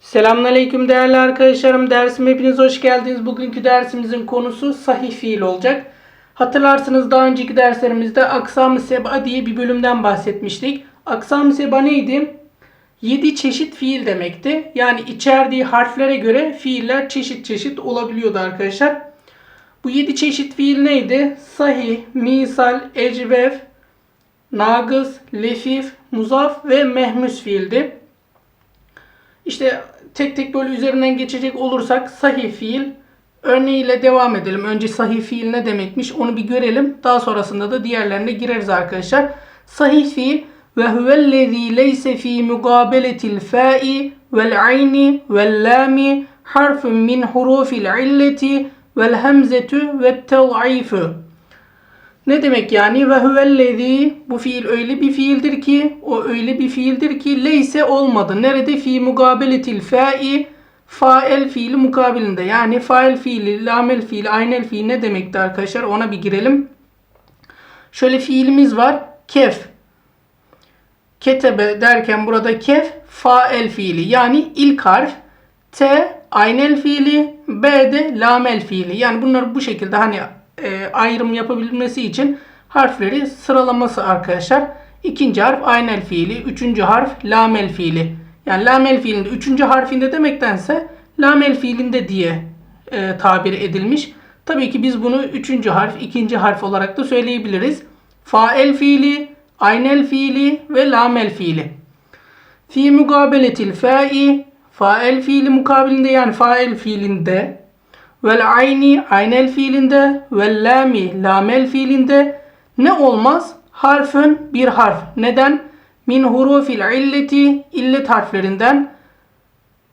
Selamünaleyküm değerli arkadaşlarım. Dersime hepiniz hoş geldiniz. Bugünkü dersimizin konusu sahih fiil olacak. Hatırlarsınız daha önceki derslerimizde aksam-ı seba diye bir bölümden bahsetmiştik. Aksam-ı seba neydi? 7 çeşit fiil demekti. Yani içerdiği harflere göre fiiller çeşit çeşit olabiliyordu arkadaşlar. Bu 7 çeşit fiil neydi? Sahih, misal, ecvev, nagız, lefif, muzaf ve mehmus fiildi. İşte tek tek böyle üzerinden geçecek olursak sahih fiil örneğiyle devam edelim. Önce sahih fiil ne demekmiş onu bir görelim. Daha sonrasında da diğerlerine gireriz arkadaşlar. Sahih fiil ve huvellezî leyse fî mugâbeletil fâi vel ayni vel lâmi harfun min hurufil illeti vel hemzetu ve tev'ifu. Ne demek yani? Ve huvellezî bu fiil öyle bir fiildir ki o öyle bir fiildir ki leyse olmadı. Nerede? Fi mugabeletil fa'i fael fiili mukabilinde. Yani fael fiili, lamel fiili, aynel fiili ne demekti arkadaşlar? Ona bir girelim. Şöyle fiilimiz var. Kef. Ketebe derken burada kef fael fiili. Yani ilk harf. T aynel fiili. B de lamel fiili. Yani bunları bu şekilde hani e, ayrım yapabilmesi için harfleri sıralaması arkadaşlar. İkinci harf aynel fiili, üçüncü harf lamel fiili. Yani lamel fiilinde üçüncü harfinde demektense lamel fiilinde diye e, tabir edilmiş. Tabii ki biz bunu üçüncü harf, ikinci harf olarak da söyleyebiliriz. Fael fiili, aynel fiili ve lamel fiili. Fi mukabeletil fa'i, fael fiili mukabilinde yani fael fiilinde vel ayni aynel fiilinde vel lami lamel fiilinde ne olmaz? Harfün bir harf. Neden? Min hurufil illeti illet harflerinden.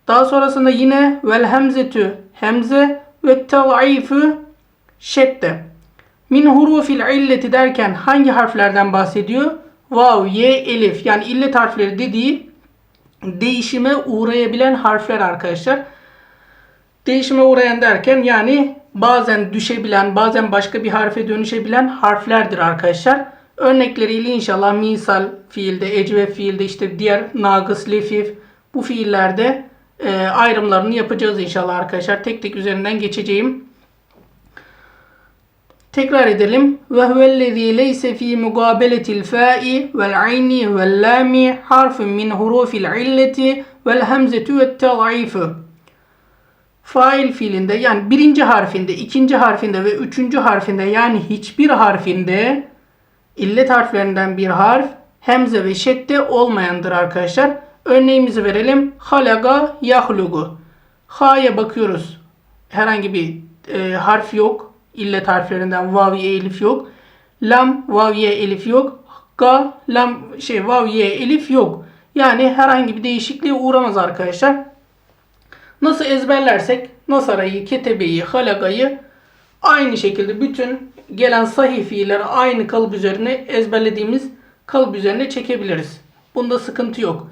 Daha sonrasında yine vel hemzetü hemze ve tev'ifu şedde. Min hurufil illeti derken hangi harflerden bahsediyor? Vav, ye, elif. Yani illet harfleri dediği değişime uğrayabilen harfler arkadaşlar. Değişime uğrayan derken yani bazen düşebilen, bazen başka bir harfe dönüşebilen harflerdir arkadaşlar. Örnekleriyle inşallah misal fiilde, ecve fiilde, işte diğer nagıs, lefif bu fiillerde e, ayrımlarını yapacağız inşallah arkadaşlar. Tek tek üzerinden geçeceğim. Tekrar edelim. Ve huvellezî leyse fî mugâbeletil fâi vel ayni vel lâmi harfun min hurufil illeti vel hemzetu ve fail fiilinde yani birinci harfinde, ikinci harfinde ve üçüncü harfinde yani hiçbir harfinde illet harflerinden bir harf hemze ve şedde olmayandır arkadaşlar. Örneğimizi verelim. Halaga yahlugu. Ha'ya bakıyoruz. Herhangi bir e, harf yok. İllet harflerinden vaviye elif yok. Lam vaviye elif yok. Ga lam şey vaviye elif yok. Yani herhangi bir değişikliğe uğramaz arkadaşlar. Nasıl ezberlersek Nasara'yı, Ketebe'yi, Halaga'yı aynı şekilde bütün gelen sahih fiilleri aynı kalıp üzerine ezberlediğimiz kalıp üzerine çekebiliriz. Bunda sıkıntı yok.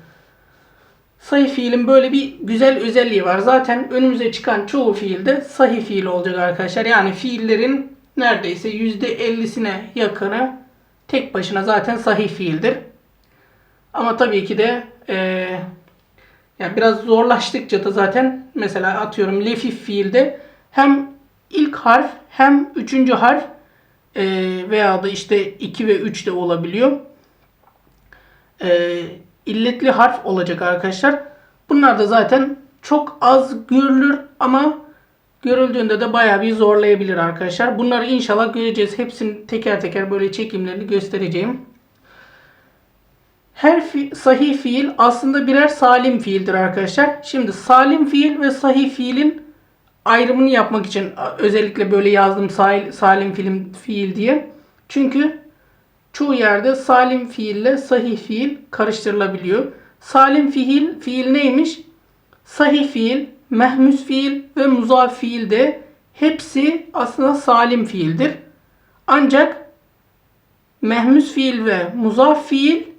Sahih fiilin böyle bir güzel özelliği var. Zaten önümüze çıkan çoğu fiilde sahih fiil olacak arkadaşlar. Yani fiillerin neredeyse %50'sine yakını tek başına zaten sahih fiildir. Ama tabii ki de eee yani biraz zorlaştıkça da zaten mesela atıyorum lefif fiilde hem ilk harf hem üçüncü harf e, veya da işte 2 ve 3 de olabiliyor. E, illetli harf olacak arkadaşlar. Bunlar da zaten çok az görülür ama görüldüğünde de bayağı bir zorlayabilir arkadaşlar. Bunları inşallah göreceğiz. Hepsini teker teker böyle çekimlerini göstereceğim. Her fi sahih fiil aslında birer salim fiildir arkadaşlar. Şimdi salim fiil ve sahih fiilin ayrımını yapmak için özellikle böyle yazdım salim fiil, fiil diye. Çünkü çoğu yerde salim fiille sahih fiil karıştırılabiliyor. Salim fiil, fiil neymiş? Sahih fiil, mehmus fiil ve muzaf fiil de hepsi aslında salim fiildir. Ancak mehmus fiil ve muzaf fiil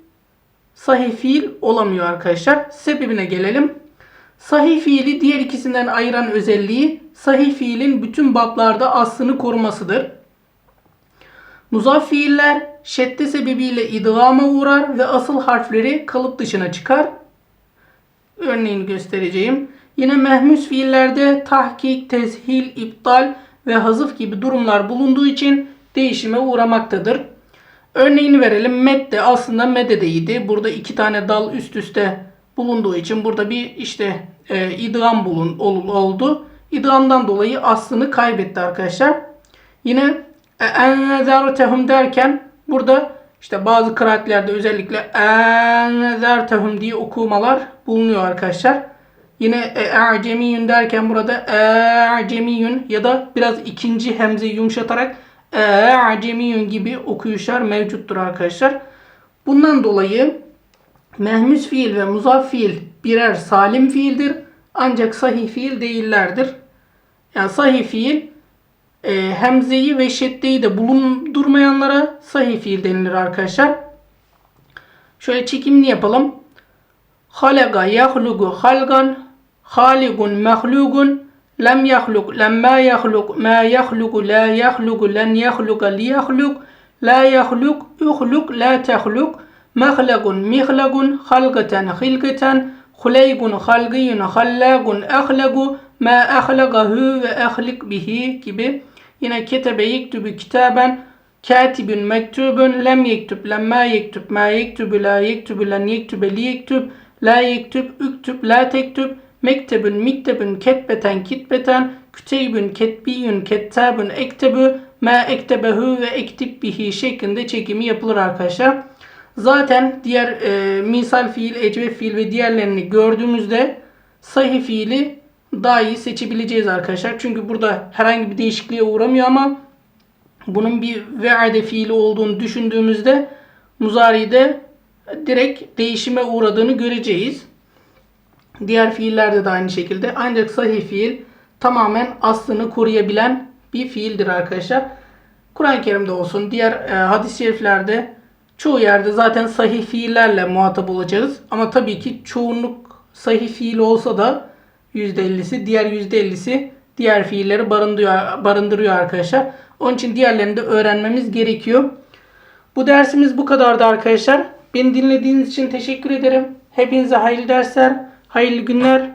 sahih fiil olamıyor arkadaşlar. Sebebine gelelim. Sahih fiili diğer ikisinden ayıran özelliği sahih fiilin bütün bablarda aslını korumasıdır. Muzaf fiiller şedde sebebiyle idgama uğrar ve asıl harfleri kalıp dışına çıkar. örneğini göstereceğim. Yine mehmus fiillerde tahkik, teshil, iptal ve hazıf gibi durumlar bulunduğu için değişime uğramaktadır. Örneğini verelim. Medde aslında mededeydi. Burada iki tane dal üst üste bulunduğu için burada bir işte e, idgam bulun, ol- oldu. İdgamdan dolayı aslını kaybetti arkadaşlar. Yine e, enzertehum derken burada işte bazı kıraatlerde özellikle enzertehum diye okumalar bulunuyor arkadaşlar. Yine e'cemiyün derken burada e'cemiyün ya da biraz ikinci hemzeyi yumuşatarak e'cemiyün gibi okuyuşlar mevcuttur arkadaşlar. Bundan dolayı mehmus fiil ve muzaf fiil birer salim fiildir. Ancak sahih fiil değillerdir. Yani sahih fiil e, hemzeyi ve şeddeyi de bulundurmayanlara sahih fiil denilir arkadaşlar. Şöyle çekimli yapalım. Halaga yahlugu halgan haligun mahlugun لم يخلق لما يخلق ما يخلق لا يخلق لن يخلق ليخلق لا يخلق يخلق لا تخلق مخلق مخلق خلقة خلقة خليق خلقي خلاق أخلق ما أخلقه وأخلق به كبه هنا كتب يكتب كتابا كاتب مكتوب لم يكتب لما يكتب ما يكتب لا يكتب لن يكتب لي لا يكتب اكتب لا تكتب. Mektebun miktebun ketbeten kitbeten küteybün ketbiyün kettabun ektebu ma ektebehu ve ektib bihi şeklinde çekimi yapılır arkadaşlar. Zaten diğer e, misal fiil, ecve fiil ve diğerlerini gördüğümüzde sahih fiili daha iyi seçebileceğiz arkadaşlar. Çünkü burada herhangi bir değişikliğe uğramıyor ama bunun bir ve'ade fiili olduğunu düşündüğümüzde muzari'de direkt değişime uğradığını göreceğiz. Diğer fiillerde de aynı şekilde. Ancak sahih fiil tamamen aslını koruyabilen bir fiildir arkadaşlar. Kur'an-ı Kerim'de olsun, diğer e, hadis-i şeriflerde çoğu yerde zaten sahih fiillerle muhatap olacağız. Ama tabii ki çoğunluk sahih fiil olsa da %50'si, diğer %50'si diğer fiilleri barındırıyor, barındırıyor arkadaşlar. Onun için diğerlerini de öğrenmemiz gerekiyor. Bu dersimiz bu kadardı arkadaşlar. Beni dinlediğiniz için teşekkür ederim. Hepinize hayırlı dersler, hayırlı günler.